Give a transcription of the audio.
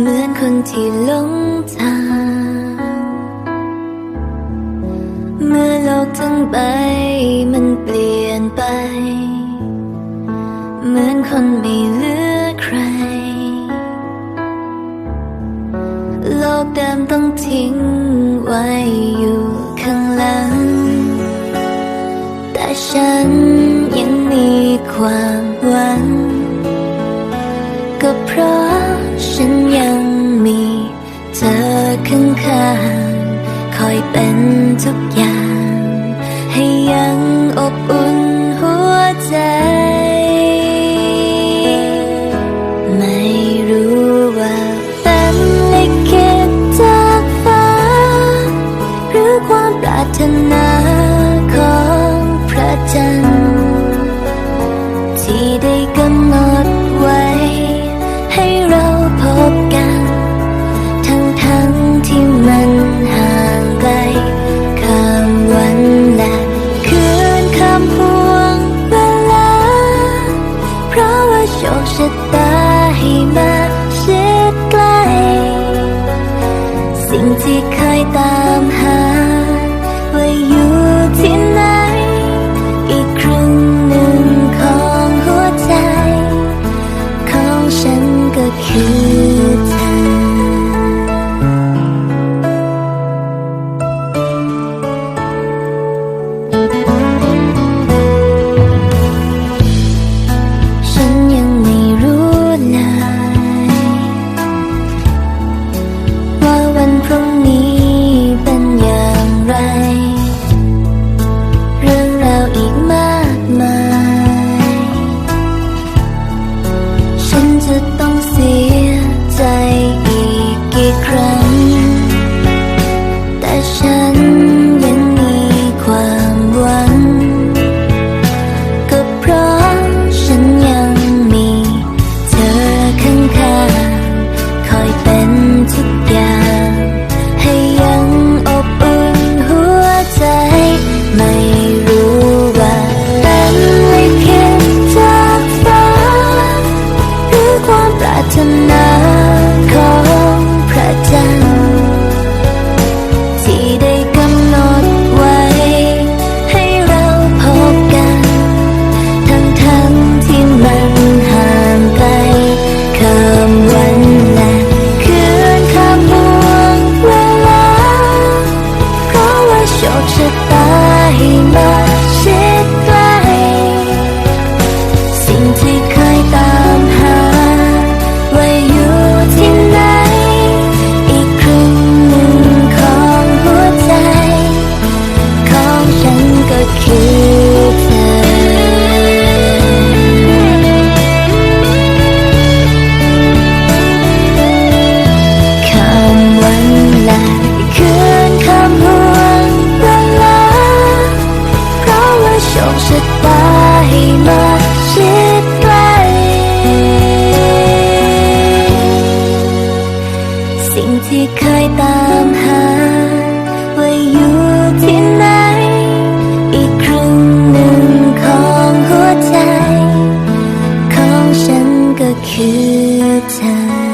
เหมือนคนที่หลงทาง เมื่อโลกทั้งใบมันเปลี่ยนไป เหมือนคนไม่เหลือใคร โลกเดิมต้องทิ้งไว้อยู่ข้างหลัง แต่ฉันยังมีความหวัง ก็เพราะ ฉันยังมีเธอข้างข้างคอยเป็นทุกอย่าง ให้ยังอบอุ่นหัวใจ ไม่รู้ว่าเป็นลิขิตจากฟ้า หรือความปรารถนาของพระจันทร์ที่ได้ก ที่ ฉันยังมีความหวัง ก็เพราะฉันยังมีเธอข้างๆคอยเป็นทุกอย่าง ให้ยังอบอุ่นหัวใจ ไม่รู้ว่าเป็นลิขิตจากฟ้าหรือความปรารถนา ที่เคยตามหา ว่าอยู่ที่ไหน อีกครึ่งหนึ่งของหัวใจ ของฉันก็คือเธอ